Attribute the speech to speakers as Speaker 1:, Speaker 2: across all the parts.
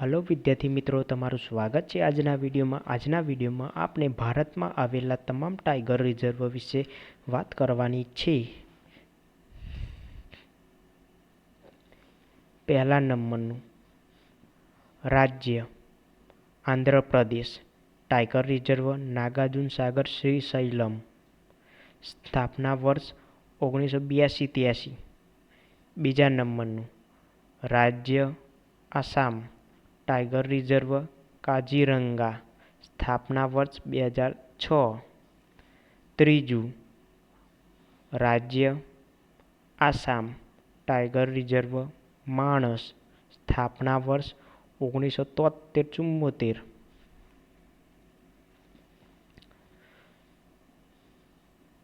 Speaker 1: Hello વિદ્યાર્થી મિત્રો, તમારું સ્વાગત છે આજના વિડીયોમાં. આજના વિડીયોમાં આપણે ભારતમાં આવેલા તમામ ટાઈગર રિઝર્વ વિશે વાત કરવાની છે. પહેલા નંબરનું. રાજ્ય. Andhra Pradesh. Tiger reserve Nagarjuna Sagar Srisailam. સ્થાપના વર્ષ ઓગણીસો બ્યાસી ત્યાસી. બીજા નંબરનું. રાજ્ય આસામ. ટાઈગર રિઝર્વ કાઝીરંગા સ્થાપના વર્ષ બે હજાર છ ત્રીજું રાજ્ય આસામ ટાઈગર રિઝર્વ માણસ સ્થાપના વર્ષ ઓગણીસો તોતેર ચુમ્મોતેર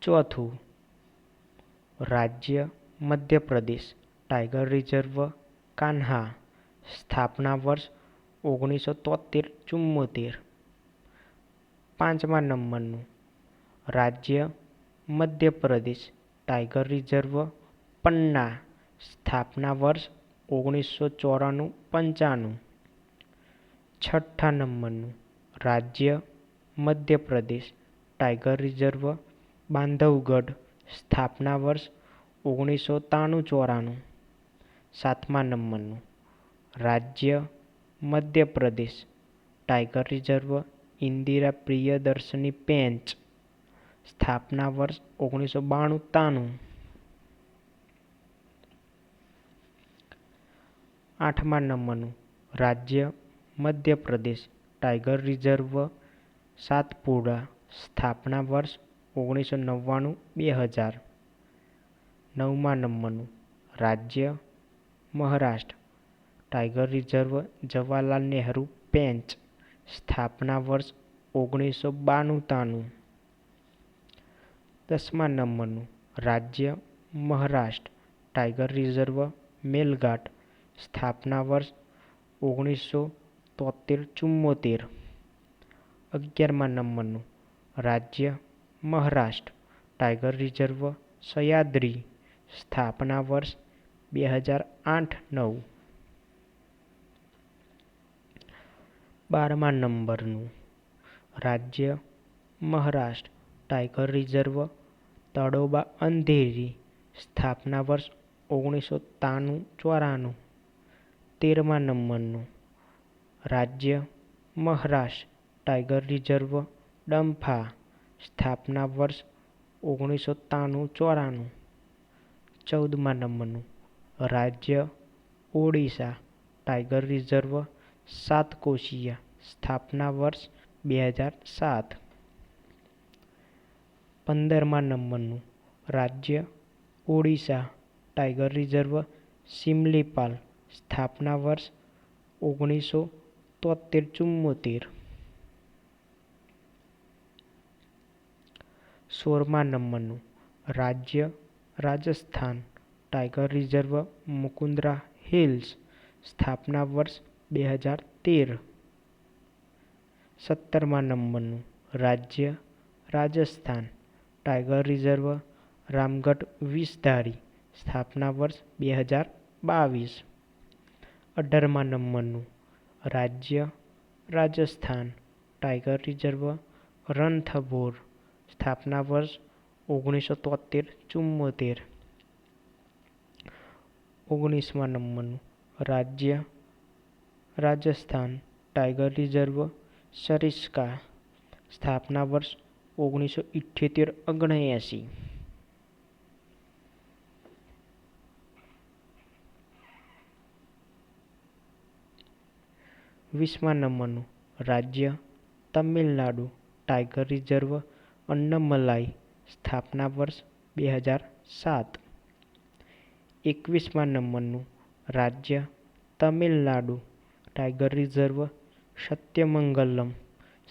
Speaker 1: ચોથું રાજ્ય મધ્યપ્રદેશ ટાઈગર રિઝર્વ કાન્હા સ્થાપના વર્ષ ઓગણીસો તોતેર ચુમ્મોતેર પાંચમા નંબરનું. રાજ્ય મધ્યપ્રદેશ. ટાઈગર રિઝર્વ પન્ના. સ્થાપના વર્ષ ઓગણીસો ચોરાણું પંચાણું. છઠ્ઠા નંબરનું. રાજ્ય મધ્યપ્રદેશ. Tiger reserve Bandhavgarh. સ્થાપના વર્ષ ઓગણીસો ત્રાણું ચોરાણું. સાતમા નંબરનું. રાજ્ય મધ્યપ્રદેશ ટાઈગર રિઝર્વ, ઇન્દિરા પ્રિયદર્શની પેંચ, સ્થાપના વર્ષ ઓગણીસો બાણું તાણું. આઠમા નંબરનું, રાજ્ય મધ્યપ્રદેશ ટાઈગર રિઝર્વ, સાતપુડા, સ્થાપના વર્ષ ઓગણીસો નવ્વાણું, બે હજાર. નવમા નંબરનું, રાજ્ય મહારાષ્ટ્ર ટાઈગર રિઝર્વ જવાહરલાલ નહેરુ પેંચ સ્થાપના વર્ષ ઓગણીસો બાણું તાણું. દસમા નંબરનું રાજ્ય મહારાષ્ટ્ર ટાઈગર રિઝર્વ મેલઘાટ, સ્થાપના વર્ષ ઓગણીસો તોતેર ચુમ્મોતેર. અગિયારમા નંબરનું રાજ્ય મહારાષ્ટ્ર ટાઈગર રિઝર્વ સહ્યાદ્રી, સ્થાપના વર્ષ બે હજાર આઠ નવ. બારમા નંબરનું. રાજ્ય Maharashtra. Tiger reserve, Tadoba Andhari. સ્થાપના વર્ષ ઓગણીસો ત્રાણું ચોરાણું. તેરમા નંબરનું. રાજ્ય મહારાષ્ટ્ર. Tiger reserve, ડંફા. સ્થાપના વર્ષ ઓગણીસો ત્રાણું ચોરાણું. ચૌદમા નંબરનું. રાજ્ય ઓડિશા. ટાઈગર રિઝર્વ સાતકોશિયા સ્થાપના વર્ષ બે હજાર સાત. પંદરમા નંબરનું રાજ્ય, ઓડિશા ટાઈગર રિઝર્વ, સિમલીપાલ, સ્થાપના વર્ષ ઓગણીસો તોતેર ચુમ્મોતેર. સોળમા નંબરનું રાજ્ય, Rajasthan tiger reserve Mukundra Hills, સ્થાપના વર્ષ બે હજાર તેર. સત્તરમા નંબરનું રાજ્ય રાજસ્થાન. ટાઈગર રિઝર્વ રામગઢ વિસધારી સ્થાપના વર્ષ બે હજાર બાવીસ. અઢારમા નંબરનું રાજ્ય રાજસ્થાન. Tiger reserve રણથભોર. સ્થાપના વર્ષ ઓગણીસો તોતેર ચુમ્મોતેર ઓગણીસમા નંબરનું રાજ્ય રાજસ્થાન ટાઈગર રિઝર્વ સરિસ્કા સ્થાપના વર્ષ ઓગણીસો ઇઠ્યોતેર ઓગણએંસી. વીસમા નંબરનું રાજ્ય તમિલનાડુ ટાઈગર રિઝર્વ અન્નમલાઈ સ્થાપના વર્ષ બે હજાર સાત. એકવીસમા નંબરનું રાજ્ય તમિલનાડુ ટાઈગર રિઝર્વ સત્યમંગલમ,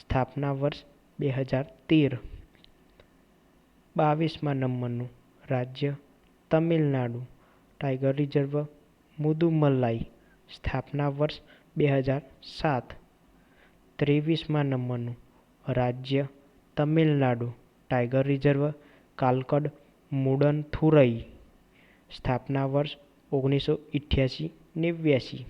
Speaker 1: સ્થાપના વર્ષ બે હજાર તેર. બાવીસમાં નંબરનું રાજ્ય તમિલનાડુ. ટાઈગર રિઝર્વ મુદુમલાઈ, સ્થાપના વર્ષ બે હજાર સાત. ત્રેવીસમાં નંબરનું રાજ્ય તમિલનાડુ. ટાઈગર રિઝર્વ કાલકડ મુડનથુરઈ, સ્થાપના વર્ષ ઓગણીસો અઠ્યાસી નેવ્યાસી.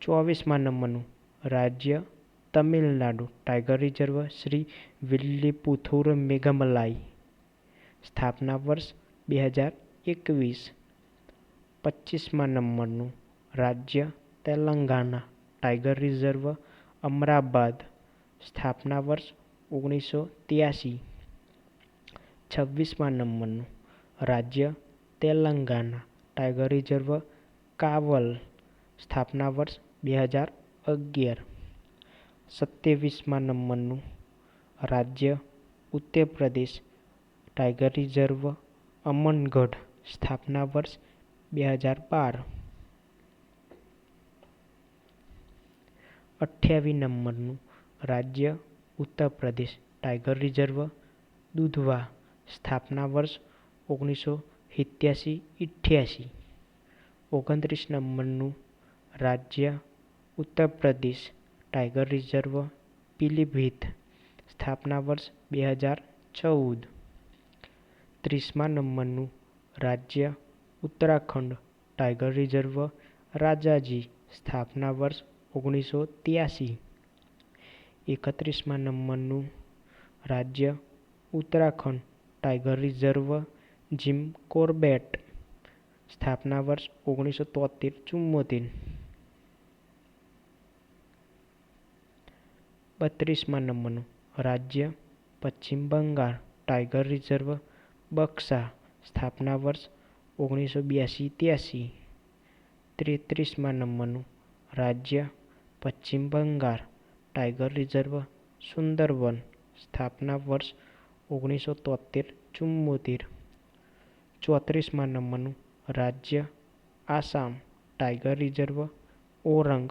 Speaker 1: ચોવીસમાં નંબરનું રાજ્ય Tamil Nadu. Tiger reserve Srivilliputhur Meghamalai. સ્થાપના વર્ષ બે હજાર એકવીસ. પચીસમાં નંબરનું રાજ્ય તેલંગાણા ટાઈગર રિઝર્વ અમરાબાદ. સ્થાપના વર્ષ ઓગણીસો ત્યાસી. છવ્વીસમાં નંબરનું રાજ્ય તેલંગાણા ટાઈગર રિઝર્વ કાવલ. સ્થાપના વર્ષ બે હજાર અગિયાર. સત્યાવીસમાં નંબરનું રાજ્ય ઉત્તર પ્રદેશ ટાઈગર રિઝર્વ અમનગઢ સ્થાપના વર્ષ બે હજાર બાર. અઠ્યાવીસ નંબરનું રાજ્ય ઉત્તર પ્રદેશ ટાઈગર રિઝર્વ દુધવા સ્થાપના વર્ષ ઓગણીસો સિત્યાસી ઇઠ્યાસી ઓગણત્રીસ નંબરનું રાજ્ય ઉત્તર પ્રદેશ ટાઈગર રિઝર્વ પીલીભીત સ્થાપના વર્ષ બે હજાર ચૌદ. ત્રીસમાં નંબરનું રાજ્ય ઉત્તરાખંડ ટાઈગર રિઝર્વ રાજાજી સ્થાપના વર્ષ ઓગણીસો ત્યાસી. એકત્રીસમાં નંબરનું રાજ્ય Uttarakhand tiger reserve Jim Corbett સ્થાપના વર્ષ ઓગણીસો તોતેર ચુમ્મોતેર બત્રીસમાં નંબરનું રાજ્ય પશ્ચિમ બંગાળ ટાઈગર રિઝર્વ બક્સા સ્થાપના વર્ષ ઓગણીસો બ્યાસી ત્યાસી તેત્રીસમાં નંબરનું રાજ્ય પશ્ચિમ બંગાળ ટાઈગર રિઝર્વ સુંદરવન સ્થાપના વર્ષ ઓગણીસો તોતેર ચુમ્મોતેર ચોત્રીસમાં નંબરનું રાજ્ય આસામ ટાઈગર રિઝર્વ ઓરંગ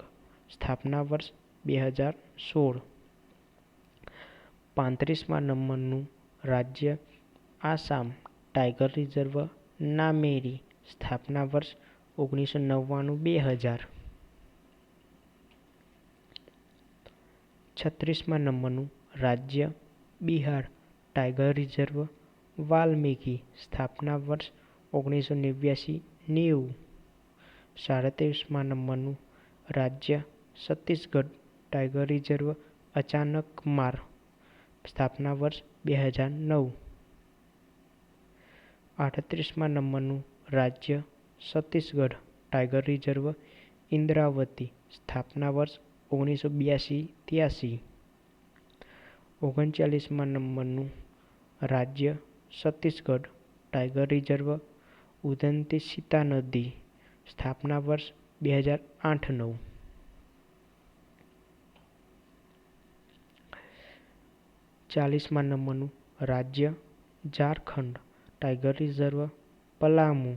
Speaker 1: સ્થાપના વર્ષ બે હજાર સોળ પાંત્રીસમાં નંબરનું રાજ્ય આસામ. ટાઈગર રિઝર્વ નામેરી સ્થાપના વર્ષ ઓગણીસો નવ્વાણું બે હજાર. છત્રીસમાં નંબરનું રાજ્ય બિહાર. ટાઈગર રિઝર્વ વાલ્મીકી સ્થાપના વર્ષ ઓગણીસો નેવ્યાસી નેવું. સાડત્રીસમાં નંબરનું રાજ્ય છત્તીસગઢ. ટાઈગર રિઝર્વ અચાનક માર સ્થાપના વર્ષ બે હજાર નવ. આડત્રીસમાં નંબરનું રાજ્ય છત્તીસગઢ ટાઈગર રિઝર્વ ઇન્દ્રાવતી સ્થાપના વર્ષ ઓગણીસો બ્યાસી ત્યાસી. ઓગણચાલીસમાં નંબરનું રાજ્ય છત્તીસગઢ ટાઈગર રિઝર્વ ઉદંતી સીતા નદી સ્થાપના વર્ષ બે હજાર આઠ નવ. ચાલીસમાં નંબરનું રાજ્ય ઝારખંડ. Tiger reserve, Palamu.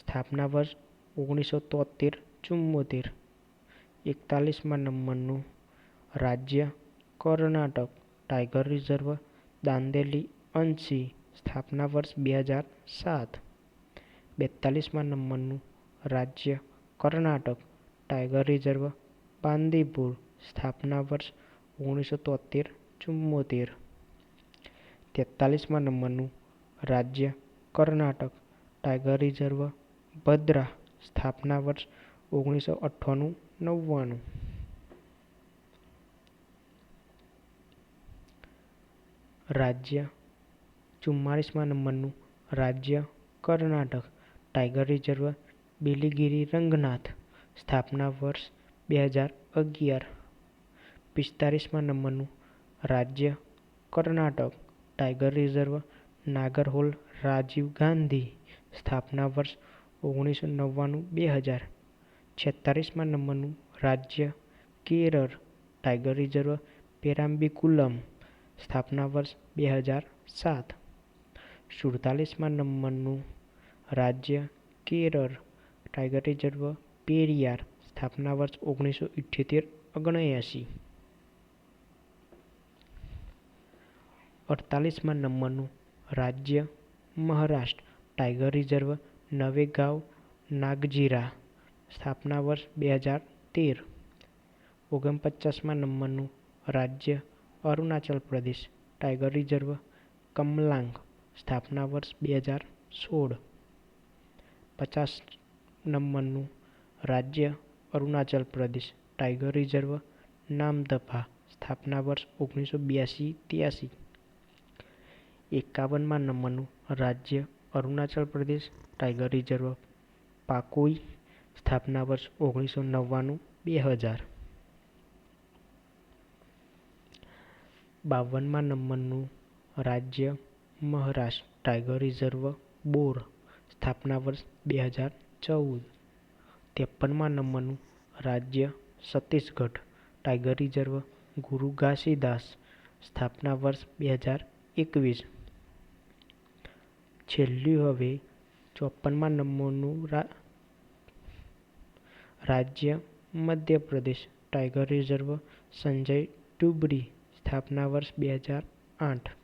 Speaker 1: સ્થાપના વર્ષ ઓગણીસો તોતેર ચુમ્મોતેર એકતાલીસમાં નંબરનું રાજ્ય Karnataka. Tiger reserve, Dandeli Anshi. સ્થાપના વર્ષ બે હજાર સાત. બેતાલીસમાં નંબરનું રાજ્ય કર્ણાટક. Tiger reserve, Bandipur. સ્થાપના વર્ષ ઓગણીસો તોતેર ચુમ્મોતેર તેતાલીસમાં નંબરનું રાજ્ય કર્ણાટક. ટાઈગર રિઝર્વ ભદ્રા સ્થાપના વર્ષ ઓગણીસો અઠ્ઠાણું નવ્વાણું. રાજ્ય ચુમ્માળીસમાં નંબરનું રાજ્ય કર્ણાટક. ટાઈગર રિઝર્વ બિલીગીરી રંગનાથ સ્થાપના વર્ષ બે હજાર અગિયાર. પિસ્તાળીસમાં નંબરનું રાજ્ય કર્ણાટક. ટાઈગર રિઝર્વ, નાગરહોલ, રાજીવ ગાંધી, સ્થાપના વર્ષ ઓગણીસો નવ્વાણું, બે હજાર છેતાળીસમાં નંબરનું રાજ્ય કેરળ ટાઈગર રિઝર્વ, પેરામ્બિકુલમ, સ્થાપના વર્ષ બે હજાર સાત. સુડતાલીસમાં નંબરનું રાજ્ય કેરળ ટાઈગર રિઝર્વ, પેરિયાર, સ્થાપના વર્ષ ઓગણીસો ઇઠ્યોતેર ઓગણએંસી અડતાલીસમાં નંબરનું રાજ્ય, Maharashtra. Tiger reserve Navegaon, Nagzira. સ્થાપના વર્ષ બે હજાર તેર. ઓગણપચાસમાં નંબરનું રાજ્ય, અરુણાચલ પ્રદેશ. Tiger reserve Kamlang. સ્થાપના વર્ષ બે હજાર સોળ. પચાસ નંબરનું રાજ્ય, અરુણાચલ પ્રદેશ. Tiger reserve Namdapha. સ્થાપના વર્ષ ઓગણીસો બ્યાસી ત્યાસી. એકાવનમાં નંબરનું રાજ્ય અરુણાચલ પ્રદેશ ટાઈગર રિઝર્વ, પાકોઈ, સ્થાપના વર્ષ ઓગણીસો નવ્વાણું, બે હજાર. બાવનમાં નંબરનું રાજ્ય મહારાષ્ટ્ર ટાઈગર રિઝર્વ, બોર, સ્થાપના વર્ષ બે હજાર ચૌદ. ત્રેપનમાં નંબરનું રાજ્ય છત્તીસગઢ ટાઈગર રિઝર્વ, ગુરુ ઘાસીદાસ, સ્થાપના વર્ષ બે હજાર એકવીસ. છેલ્લું હવે ચોપનમાં નંબરનું રાજ્ય મધ્યપ્રદેશ ટાઈગર રિઝર્વ સંજય ટુબરી સ્થાપના વર્ષ બે હજાર આઠ.